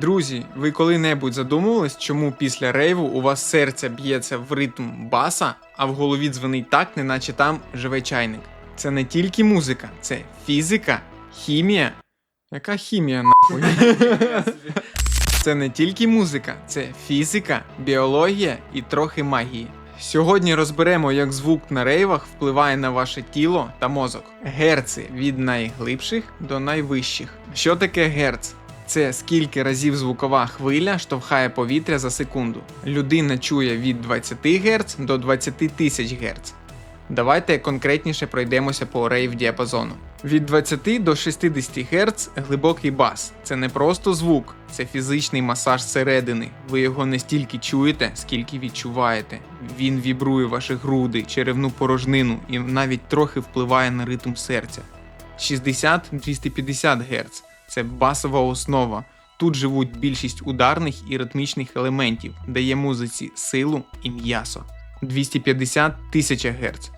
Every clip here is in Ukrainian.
Друзі, ви коли-небудь задумувались, чому після рейву у вас серце б'ється в ритм баса, а в голові дзвенить так, неначе там живе чайник? Це не тільки музика, це фізика, хімія. Яка хімія нахуй? Це не тільки музика, це фізика, біологія і трохи магії. Сьогодні розберемо, як звук на рейвах впливає на ваше тіло та мозок. Герци від найглибших до найвищих. Що таке герц? Це скільки разів звукова хвиля штовхає повітря за секунду. Людина чує від 20 Гц до 20 тисяч Гц. Давайте конкретніше пройдемося по рейв діапазону. Від 20 до 60 Гц глибокий бас. Це не просто звук, це фізичний масаж зсередини. Ви його не стільки чуєте, скільки відчуваєте. Він вібрує ваші груди, черевну порожнину і навіть трохи впливає на ритм серця. 60-250 Гц це басова основа. Тут живуть більшість ударних і ритмічних елементів, дає музиці силу і м'ясо. 250 1000 Гц.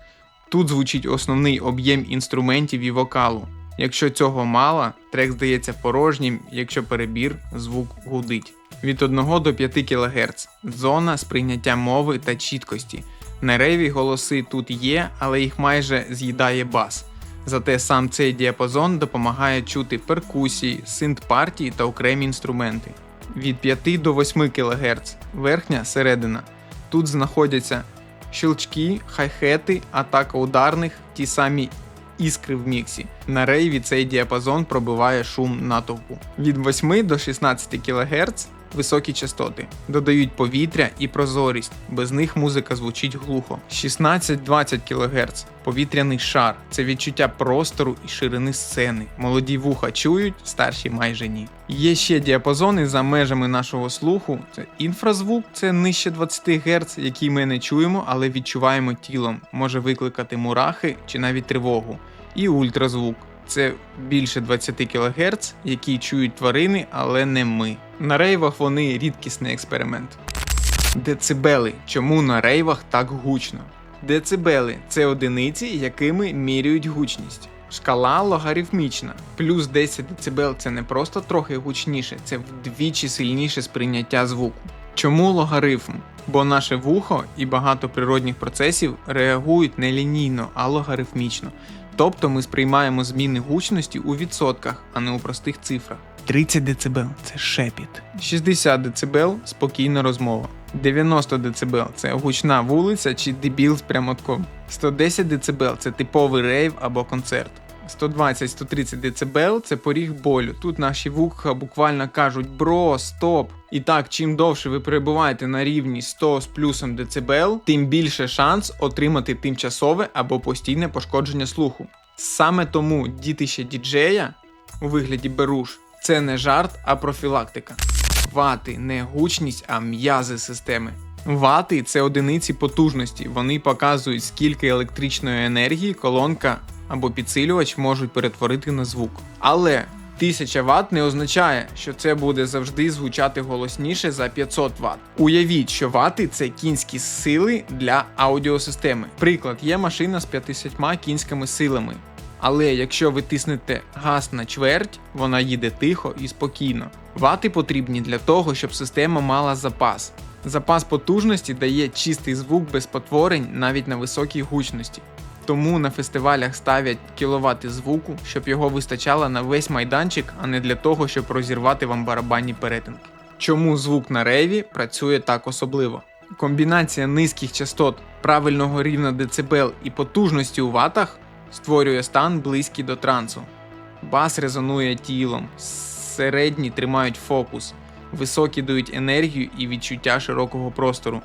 Тут звучить основний об'єм інструментів і вокалу. Якщо цього мало, трек здається порожнім, якщо перебір, звук гудить. Від 1 до 5 кГц зона сприйняття мови та чіткості. На рейві голоси тут є, але їх майже з'їдає бас. Зате сам цей діапазон допомагає чути перкусії, синт-партії та окремі інструменти. Від 5 до 8 кГц верхня середина. Тут знаходяться щелчки, хай-хети, атака ударних, ті самі іскри в міксі. На рейві цей діапазон пробиває шум натовпу. Від 8 до 16 кГц високі частоти, додають повітря і прозорість, без них музика звучить глухо. 16-20 кГц повітряний шар це відчуття простору і ширини сцени. Молоді вуха чують, старші майже ні. Є ще діапазони за межами нашого слуху. Це інфразвук, це нижче 20 Гц, який ми не чуємо, але відчуваємо тілом, може викликати мурахи чи навіть тривогу. І ультразвук. Це більше 20 кГц, які чують тварини, але не ми. На рейвах вони рідкісний експеримент. Децибели. Чому на рейвах так гучно? Децибели це одиниці, якими міряють гучність. Шкала логарифмічна. Плюс 10 дБ це не просто трохи гучніше, це вдвічі сильніше сприйняття звуку. Чому логарифм? Бо наше вухо і багато природних процесів реагують не лінійно, а логарифмічно. Тобто ми сприймаємо зміни гучності у відсотках, а не у простих цифрах. 30 дБ це шепіт. 60 дБ спокійна розмова. 90 дБ це гучна вулиця чи дебіл з прямотком. 110 дБ це типовий рейв або концерт. 120-130 дБ це поріг болю. Тут наші вуха буквально кажуть бро, стоп. І так, чим довше ви перебуваєте на рівні 100 з плюсом дБ, тим більше шанс отримати тимчасове або постійне пошкодження слуху. Саме тому дітище діджея у вигляді беруш це не жарт, а профілактика. Вати не гучність, а м'язи системи. Вати це одиниці потужності. Вони показують, скільки електричної енергії колонка або підсилювач можуть перетворити на звук. Але 1000 Вт не означає, що це буде завжди звучати голосніше за 500 Вт. Уявіть, що вати це кінські сили для аудіосистеми. Приклад, є машина з 50 кінськими силами. Але якщо ви тиснете газ на чверть, вона їде тихо і спокійно. Вати потрібні для того, щоб система мала запас. Запас потужності дає чистий звук без потворень навіть на високій гучності. Тому на фестивалях ставлять кіловати звуку, щоб його вистачало на весь майданчик, а не для того, щоб розірвати вам барабанні перетинки. Чому звук на рейві працює так особливо? Комбінація низьких частот, правильного рівня децибел і потужності у ватах створює стан близький до трансу. Бас резонує тілом, середні тримають фокус, високі дають енергію і відчуття широкого простору.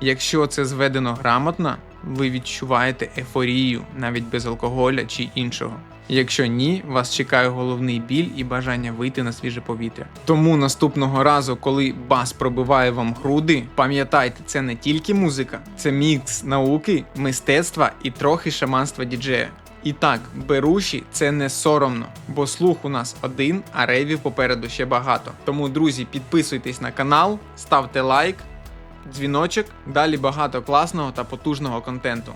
Якщо це зведено грамотно, ви відчуваєте ефорію навіть без алкоголя чи іншого. Якщо ні, вас чекає головний біль і бажання вийти на свіже повітря. Тому наступного разу, коли бас пробиває вам груди, пам'ятайте, це не тільки музика, це мікс науки, мистецтва і трохи шаманства діджея. І так, беруші це не соромно, бо слух у нас один, а рейвів попереду ще багато. Тому, друзі, підписуйтесь на канал, ставте лайк, дзвіночок, далі багато класного та потужного контенту.